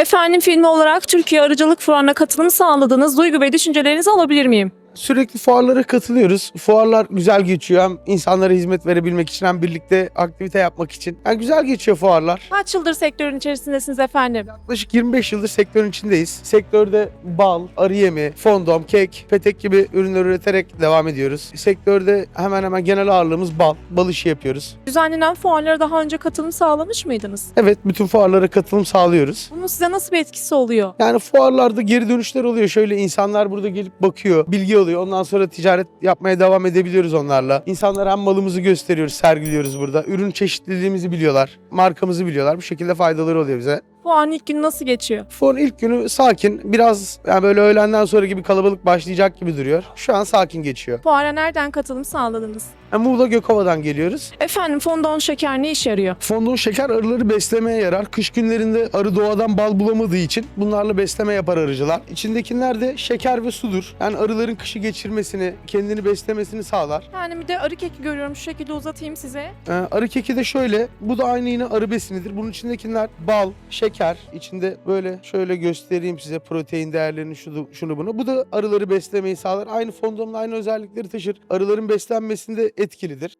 Efendim filmi olarak Türkiye Arıcılık Fuarı'na katılım sağladınız. Duygu ve düşüncelerinizi alabilir miyim? Sürekli fuarlara katılıyoruz. Fuarlar güzel geçiyor. Hem insanlara hizmet verebilmek için hem birlikte aktivite yapmak için. Yani güzel geçiyor fuarlar. Kaç yıldır sektörün içerisindesiniz efendim? Yaklaşık 25 yıldır sektörün içindeyiz. Sektörde bal, arı yemi, fondom, kek, petek gibi ürünler üreterek devam ediyoruz. Sektörde hemen hemen genel ağırlığımız bal. Bal işi yapıyoruz. Düzenlenen fuarlara daha önce katılım sağlamış mıydınız? Evet bütün fuarlara katılım sağlıyoruz. Bunun size nasıl bir etkisi oluyor? Yani fuarlarda geri dönüşler oluyor. Şöyle insanlar burada gelip bakıyor, bilgi alıyor. Ondan sonra ticaret yapmaya devam edebiliyoruz onlarla. İnsanlara hem malımızı gösteriyoruz, sergiliyoruz burada. Ürün çeşitliliğimizi biliyorlar, markamızı biliyorlar. Bu şekilde faydaları oluyor bize. Fuarın ilk günü nasıl geçiyor? Fuarın ilk günü sakin. Biraz yani böyle öğlenden sonra gibi kalabalık başlayacak gibi duruyor. Şu an sakin geçiyor. Fuara nereden katılım sağladınız? Yani Muğla Gökova'dan geliyoruz. Efendim fondon şeker ne işe yarıyor? Fondon şeker arıları beslemeye yarar. Kış günlerinde arı doğadan bal bulamadığı için bunlarla besleme yapar arıcılar. İçindekiler de şeker ve sudur. Yani arıların kışı geçirmesini, kendini beslemesini sağlar. Yani bir de arı keki görüyorum şu şekilde uzatayım size. Ee, arı keki de şöyle. Bu da aynı yine arı besinidir. Bunun içindekiler bal, şeker. İçinde böyle şöyle göstereyim size protein değerlerini şunu, şunu bunu. Bu da arıları beslemeyi sağlar. Aynı fondomla aynı özellikleri taşır. Arıların beslenmesinde etkilidir.